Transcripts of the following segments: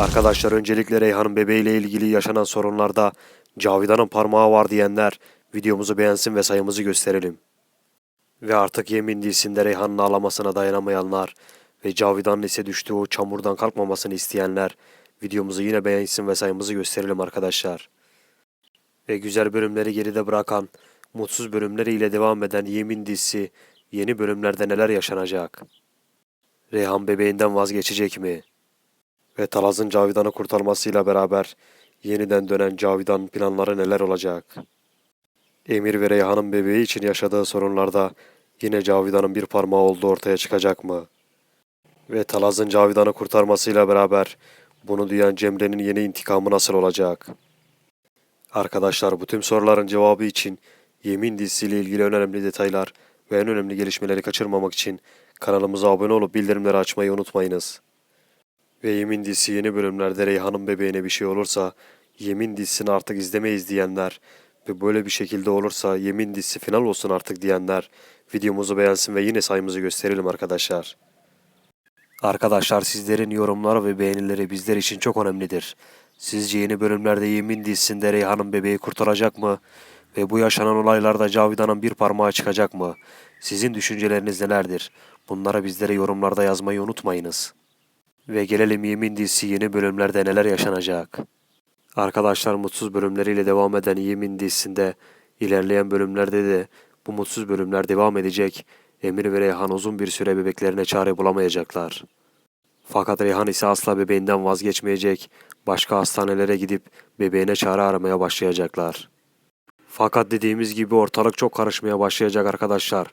Arkadaşlar öncelikle Reyhan'ın bebeğiyle ilgili yaşanan sorunlarda Cavidan'ın parmağı var diyenler videomuzu beğensin ve sayımızı gösterelim. Ve artık yemin dizisinde Reyhan'ın ağlamasına dayanamayanlar ve Cavidan'ın ise düştüğü o çamurdan kalkmamasını isteyenler videomuzu yine beğensin ve sayımızı gösterelim arkadaşlar. Ve güzel bölümleri geride bırakan, mutsuz bölümleriyle devam eden Yemin dizisi yeni bölümlerde neler yaşanacak? Reyhan bebeğinden vazgeçecek mi? Ve Talaz'ın Cavidan'ı kurtarmasıyla beraber yeniden dönen Cavidan planları neler olacak? Emir ve Reyhan'ın bebeği için yaşadığı sorunlarda yine Cavidan'ın bir parmağı olduğu ortaya çıkacak mı? Ve Talaz'ın Cavidan'ı kurtarmasıyla beraber bunu duyan Cemre'nin yeni intikamı nasıl olacak? Arkadaşlar bu tüm soruların cevabı için Yemin dizisiyle ilgili en önemli detaylar ve en önemli gelişmeleri kaçırmamak için kanalımıza abone olup bildirimleri açmayı unutmayınız. Ve Yemin dizisi yeni bölümlerde Reyhan'ın bebeğine bir şey olursa Yemin dizisini artık izlemeyiz diyenler ve böyle bir şekilde olursa Yemin dizisi final olsun artık diyenler videomuzu beğensin ve yine sayımızı gösterelim arkadaşlar. Arkadaşlar sizlerin yorumları ve beğenileri bizler için çok önemlidir. Sizce yeni bölümlerde Yemin dizisinde Reyhan'ın bebeği kurtaracak mı? Ve bu yaşanan olaylarda Cavidan'ın bir parmağı çıkacak mı? Sizin düşünceleriniz nelerdir? Bunları bizlere yorumlarda yazmayı unutmayınız. Ve gelelim Yemin dizisi yeni bölümlerde neler yaşanacak? Arkadaşlar mutsuz bölümleriyle devam eden Yemin dizisinde ilerleyen bölümlerde de bu mutsuz bölümler devam edecek. Emir ve Reyhan uzun bir süre bebeklerine çare bulamayacaklar. Fakat Reyhan ise asla bebeğinden vazgeçmeyecek. Başka hastanelere gidip bebeğine çare aramaya başlayacaklar. Fakat dediğimiz gibi ortalık çok karışmaya başlayacak arkadaşlar.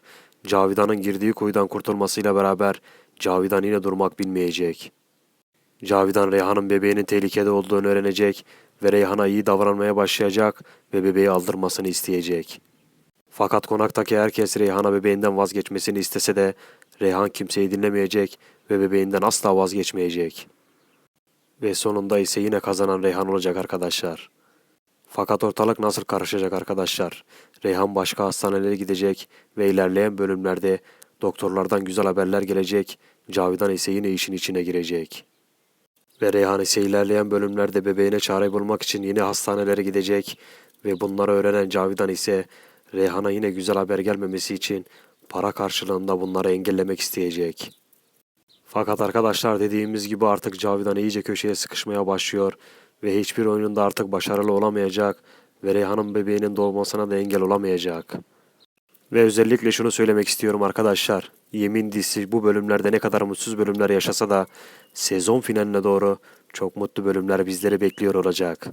Cavidan'ın girdiği kuyudan kurtulmasıyla beraber Cavidan yine durmak bilmeyecek. Cavidan Reyhan'ın bebeğinin tehlikede olduğunu öğrenecek ve Reyhan'a iyi davranmaya başlayacak ve bebeği aldırmasını isteyecek. Fakat konaktaki herkes Reyhan'a bebeğinden vazgeçmesini istese de Reyhan kimseyi dinlemeyecek ve bebeğinden asla vazgeçmeyecek. Ve sonunda ise yine kazanan Reyhan olacak arkadaşlar. Fakat ortalık nasıl karışacak arkadaşlar? Reyhan başka hastanelere gidecek ve ilerleyen bölümlerde doktorlardan güzel haberler gelecek. Cavidan ise yine işin içine girecek. Ve Reyhan ise ilerleyen bölümlerde bebeğine çare bulmak için yine hastanelere gidecek ve bunları öğrenen Cavidan ise Reyhan'a yine güzel haber gelmemesi için para karşılığında bunları engellemek isteyecek. Fakat arkadaşlar dediğimiz gibi artık Cavidan iyice köşeye sıkışmaya başlıyor ve hiçbir oyununda artık başarılı olamayacak ve Reyhan'ın bebeğinin doğmasına da engel olamayacak. Ve özellikle şunu söylemek istiyorum arkadaşlar. Yemin dizisi bu bölümlerde ne kadar mutsuz bölümler yaşasa da sezon finaline doğru çok mutlu bölümler bizleri bekliyor olacak.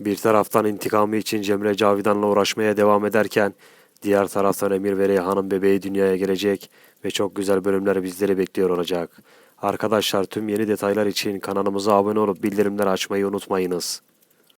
Bir taraftan intikamı için Cemre Cavidan'la uğraşmaya devam ederken diğer taraftan Emir ve Reyhan'ın bebeği dünyaya gelecek ve çok güzel bölümler bizleri bekliyor olacak. Arkadaşlar tüm yeni detaylar için kanalımıza abone olup bildirimleri açmayı unutmayınız.